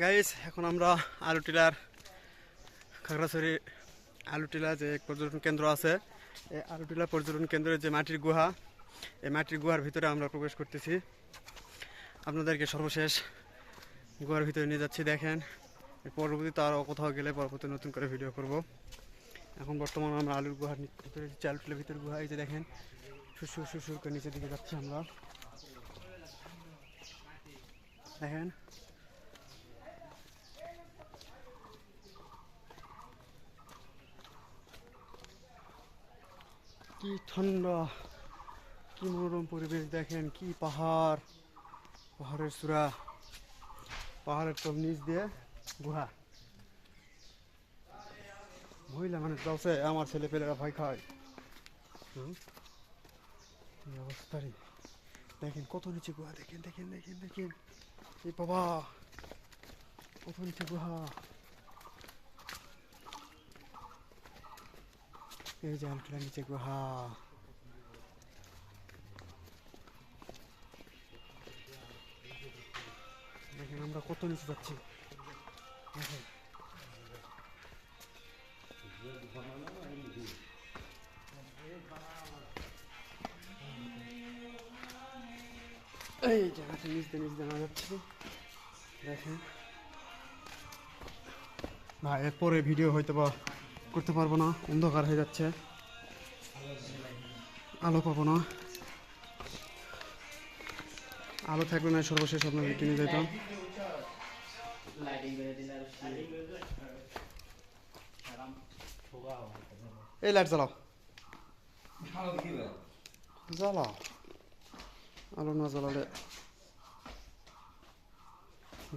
Guys এখন আমরা আলু টিলার খাগড়াছড়ি আলু টিলা যে পর্যটন কেন্দ্র আছে এই আলু টিলা পর্যটন কেন্দ্রের যে মাটির গুহা এই মাটির গুহার ভিতরে আমরা প্রবেশ করতেছি। আপনাদেরকে সর্বশেষ গুহার ভিতরে নিয়ে যাচ্ছি, দেখেন। পরবর্তীতে আরও কোথাও গেলে পরবর্তী নতুন করে ভিডিও করব। এখন বর্তমানে আমরা আলুর গুহার ভিতরে আলু টিলার ভিতরে গুহা, এই যে দেখেন সুসুর সুসুর করে নিচের দিকে যাচ্ছি আমরা। দেখেন কি ঠান্ডা, কি মনোরম পরিবেশ দেখেন, কি পাহাড়, পাহাড়ের চূড়া, পাহাড়ের সব নিচ দিয়ে গুহা। মহিলা মানুষ যাচ্ছে, আমার ছেলে পেলেরা ভয় খায়। হুম? এই অবস্থারই দেখেন কত নিচে গুহা, দেখেন দেখেন দেখেন দেখেন। এই বাবা, কত নিচে গুহা। এই যে আলটুলা নিচে গুহা। দেখেন আমরা কত নিচে যাচ্ছি। এই জায়গাতে নিচ দিয়ে নিচ দিয়ে যাচ্ছে। দেখেন। না, এরপরে ভিডিও হয়তো বা করতে পারব না, অন্ধকার হয়ে যাচ্ছে। আলো পাবো না। আলো থাকবে না, সর্বশেষ আপনাদের কিনে যেতাম এই লাইট জ্বালাও। জ্বালাও। আলো না জ্বালালে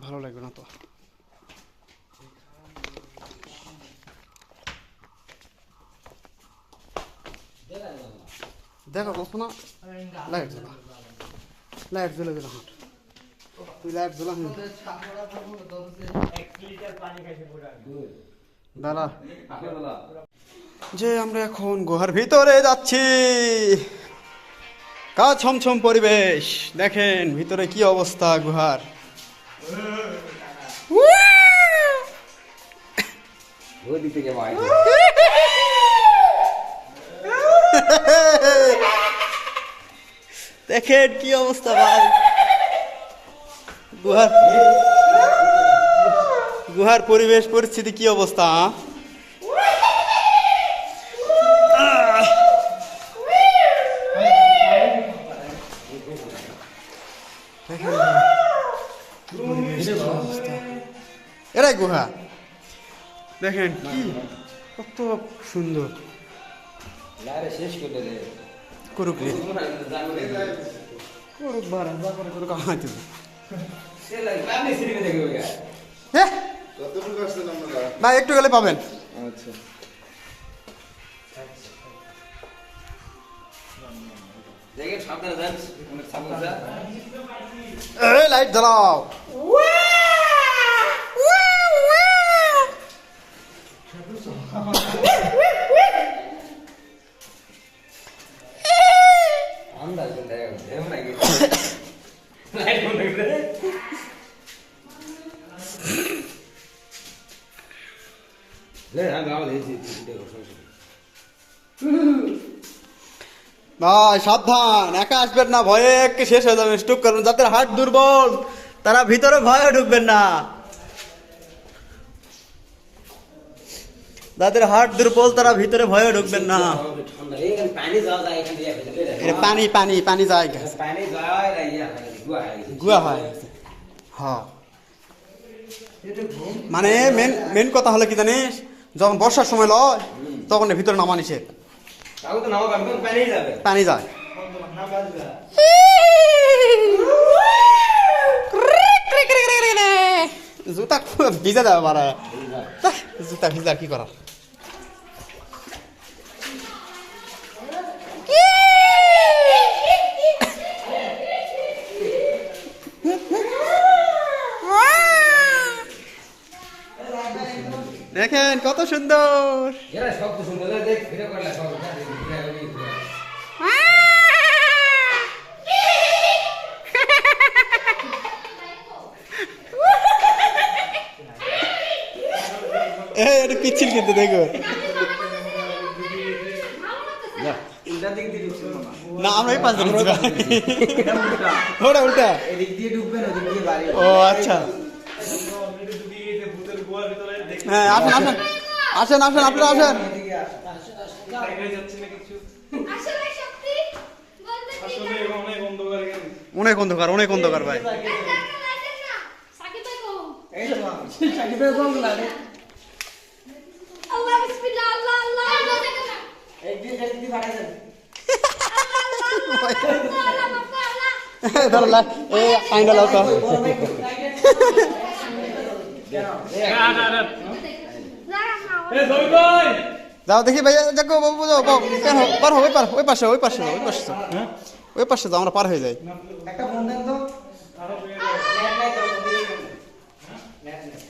ভালো লাগবে না তো। দেখো কখনো না লাইট জ্বালা। লাইট জ্বলে গেল হাট তুই লাইট জ্বলা দাঁড়া। যে আমরা এখন গুহার ভিতরে যাচ্ছি। কা ছমছম পরিবেশ। দেখেন ভিতরে কি অবস্থা গুহার। থেকে দেখেন কি অবস্থা ভাই। গুহার গুহার পরিবেশ পরিস্থিতি কি অবস্থা। এরাই গুহা। দেখেন কি কত সুন্দর। শেষ করে দে। করুক রে। করুক বারা করুক আসছেন আপনারা না একটু গেলে পাবেন। আচ্ছা লাইট জ্বালাও। ভাই সাবধান একা আসবেন না ভয়ে একে শেষ হয়ে যাবে স্টুক করবেন যাদের হাট দুর্বল তারা ভিতরে ভয়ে ঢুকবেন না। যাদের হাট দুর্বল তারা ভিতরে ভয়ে ঢুকবেন না। পানি পানি পানি যায়। গুয়া হয়। হয়ে। মানে মেন মেন কথা হলো কি জানিস? যখন বর্ষার সময় লয় তখন ভিতরে নামা নিষেধ। পানি যাবে। যায়। জুতা ভিজা যাবে মারা। জুতা ভিজা কি করার? দেখেন কত সুন্দর এরা সব তো সুন্দর দেখ ফিরে করলে সব ফিরে ফিরে ফিরে এ এটা পিচ্ছিল কিন্তু দেখো। না আমরা এই উল্টা ওটা উল্টা। ও আচ্ছা। হ্যাঁ আসেন আসেন। আসেন আসেন আপনারা আসেন। অনেক অন্ধকার অনেক অন্ধকার ভাই। এ লাও তো? যাও দেখি ভাই দেখো বাবু যাও কেন? পার হো ওই পার ওই পাশে ওই পাশে ওই পাশে যাও। ওই পাশে যাও আমরা পার হয়ে যাই। একটা ফোন দেন তো নেট নাই তো নেট নাই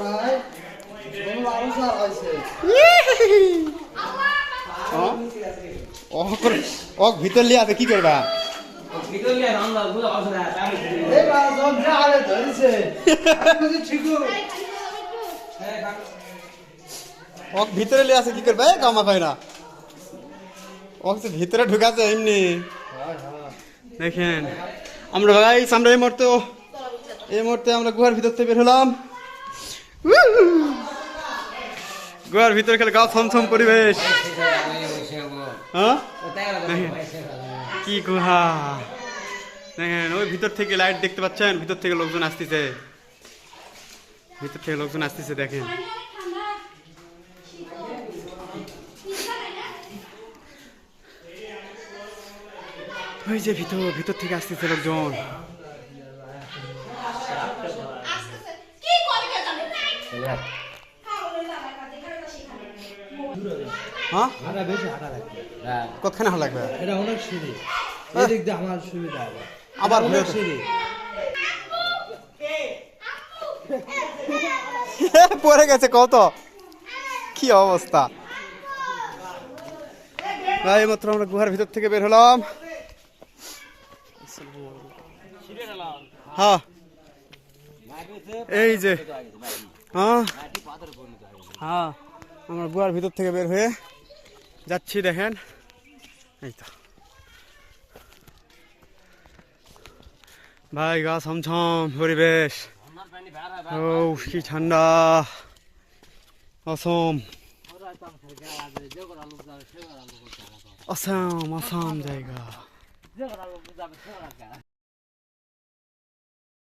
ভাই কোনো আরও স্যার আছে ও করে ও ভিতর লিয়ে আছে কি করবা? ভিতরে রান্না বুঝা পারছ না তাই এই বাবা সব যা আরে ধরেছে। কিছু ঠিকু হ্যাঁ কাট ও ভিতরে লিয়ে আছে কি করবা? কামা পাই না। ও তো ভিতরে ঢুকাছে এমনি। দেখেন আমরা ভাই আমরা এই মুহূর্তে এই মুহূর্তে আমরা গুহার ভিতর থেকে বের হলাম। গুহার ভিতরে খেলে গাছ ছমছম পরিবেশ। হ্যাঁ কি গুহা? দেখেন ওই ভিতর থেকে লাইট দেখতে পাচ্ছেন? ভিতর থেকে লোকজন আসতেছে। ভিতর থেকে লোকজন আসতেছে দেখেন। ওই যে ভিতর ভিতর থেকে আসতেছে লোকজন। কি করে কে জানে হ্যাঁ? হাঁটা বেশি হাঁটা লাগবে। কতখানে ভালো লাগবে? এটা অনেক সিঁড়ি। এদিক দিয়ে আমার সুবিধা হবে। আবার অনেক সিঁড়ি। পড়ে গেছে কত? কি অবস্থা? ভাই মাত্র আমরা গুহার ভিতর থেকে বের হলাম। হ্যাঁ। এই যে হ্যাঁ হ্যাঁ। আমরা গুহার ভিতর থেকে বের হয়ে যাচ্ছি দেখেন। এই তো। ভাই, গা ছমছম, পরিবেশ। ও, কি ঠান্ডা। অসম। অসম অসম জায়গা।